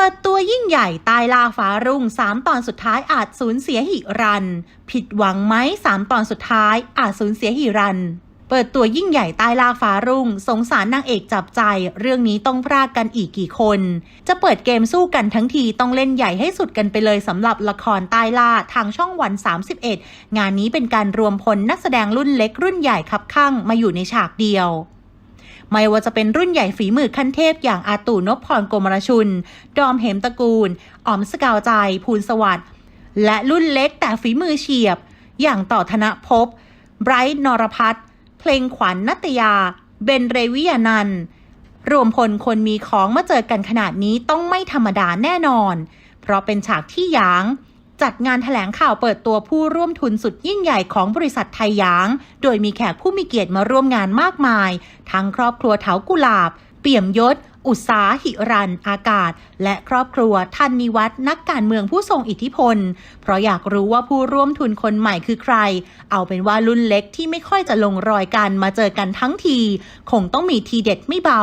ปิดตัวยิ่งใหญ่ตายลาฟ้ารุ่ง 3 ตอนสุดท้ายอาจสูญเสียหิรัน ผิดหวังไหม 3 ตอนสุดท้ายอาจสูญเสียหิรัน เปิดตัวยิ่งใหญ่ตายลาฟ้ารุ่ง สงสารนางเอกจับใจ เรื่องนี้ต้องพรากกันอีกกี่คน จะเปิดเกมสู้กันทั้งทีต้องเล่นใหญ่ให้สุดกันไปเลยสำหรับละครตายล่าทางช่องวัน 31 งานนี้เป็นการรวมพลนักแสดงรุ่นเล็กรุ่นใหญ่คับข้างมาอยู่ในฉากเดียว ไม่ว่าจะเป็นรุ่นใหญ่ฝีมือขั้นเทพอย่างอาตู่นพพรโกมรชุน ดอมเหมตระกูลอ๋อมสกาวใจ ภูลสวัสดิ์และรุ่นเล็กแต่ฝีมือเฉียบ อย่างต่อธนภพไบรท์นรพัฒน์เพลงขวัญนัตยา เบนเรวิยานันรวมพลคนมีของมาเจอกันขนาดนี้ต้องไม่ธรรมดาแน่นอน เพราะเป็นฉากที่ยาง จัดงานถแถลงข่าวเปิดตัวผู้ร่วมทุนสุดยิ่งใหญ่ของบริษัทไทยยาง โดยมีแขกผู้มีเกียรติมาร่วมงานมากมาย ทั้งครอบครัวเถากุหลาบ เปี่ยมยศ อุตสาหิรันอากาศ และครอบครัวทันนิวัฒน์นักการเมืองผู้ทรงอิทธิพล เพราะอยากรู้ว่าผู้ร่วมทุนคนใหม่คือใคร เอาเป็นว่ารุ่นเล็กที่ไม่ค่อยจะลงรอยกันมาเจอกันทั้งที คงต้องมีทีเด็ดไม่เบา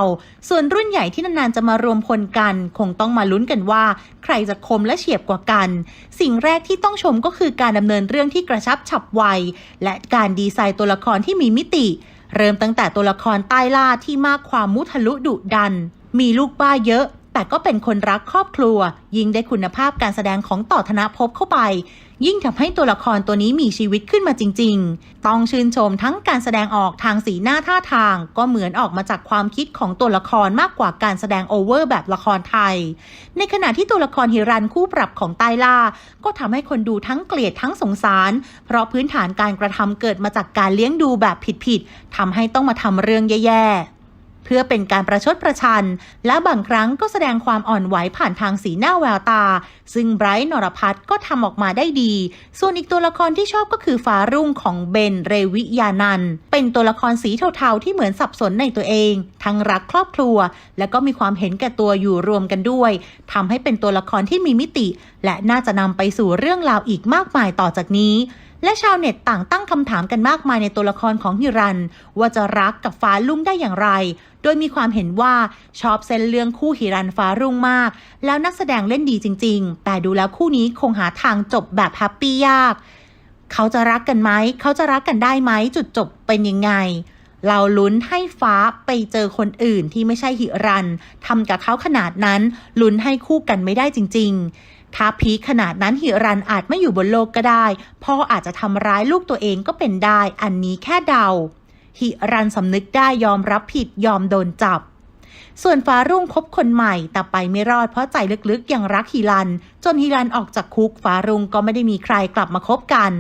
ส่วนรุ่นใหญ่ที่นานๆจะมารวมพลกัน คงต้องมาลุ้นกันว่า ใครจะคมและเฉียบกว่ากัน สิ่งแรกที่ต้องชมก็คือการดำเนินเรื่องที่กระชับฉับไว และการดีไซน์ตัวละครที่มีมิติ เริ่มตั้งแต่ตัวละครใต้ล่าที่มากความมุทะลุดุดัน มีลูกบ้าเยอะ แต่ก็เป็นคนรักครอบครัว ยิ่งได้คุณภาพการแสดงของต่อธนภพเข้าไป ยิ่งทำให้ตัวละครตัวนี้มีชีวิตขึ้นมาจริง ๆ ต้องชื่นชมทั้งการแสดงออกทางสีหน้าท่าทาง ก็เหมือนออกมาจากความคิดของตัวละครมากกว่าการแสดงโอเวอร์แบบละครไทย ในขณะที่ตัวละครฮิรันคู่ปรับของใต้ล่า ก็ทำให้คนดูทั้งเกลียดทั้งสงสาร เพราะพื้นฐานการกระทำเกิดมาจากการเลี้ยงดูแบบผิดๆทำให้ต้องมาทำเรื่องแย่ๆ เพื่อเป็นการประชดประชัน และบางครั้งก็แสดงความอ่อนไหวผ่านทางสีหน้าแววตา ซึ่งไบรท์นรพัฒน์ก็ทำออกมาได้ดี ส่วนอีกตัวละครที่ชอบก็คือฟ้ารุ่งของเบนเรวิยานันเป็นตัวละครสีเทาๆที่เหมือนสับสนในตัวเอง ทั้งรักครอบครัว และก็มีความเห็นแก่ตัวอยู่รวมกันด้วยทำให้เป็นตัวละครที่มีมิติ และน่าจะนำไปสู่เรื่องราวอีกมากมายต่อจากนี้และชาวเน็ตต่างตั้งคำถามกันมากมายในตัวละครของฮิรัน ว่าจะรักกับฟ้าลุ่งได้อย่างไร โดยมีความเห็นว่าชอบเส้นเรื่องคู่ฮิรันฟ้ารุ่งมาก แล้วนักแสดงเล่นดีจริง ๆ แต่ดูแล้วคู่นี้คงหาทางจบแบบแฮปปี้ยาก เขาจะรักกันไหม เขาจะรักกันได้ไหม จุดจบเป็นยังไง เราลุ้นให้ฟ้าไปเจอคนอื่นที่ไม่ใช่หิรันทำกับเขาขนาดนั้น ลุ้นให้คู่กันไม่ได้จริง ๆ ถ้าพีคขนาดนั้นหิรันอาจไม่อยู่บนโลกก็ได้ พ่ออาจจะทำร้ายลูกตัวเองก็เป็นได้ อันนี้แค่เดาหิรันสำนึกได้ยอมรับผิดยอมโดนจับ ส่วนฟ้ารุ่งคบคนใหม่ แต่ไปไม่รอดเพราะใจลึกๆยังรักฮิรัน จนฮิรันออกจากคุกฟ้ารุ่งก็ไม่ได้มีใครกลับมาคบกัน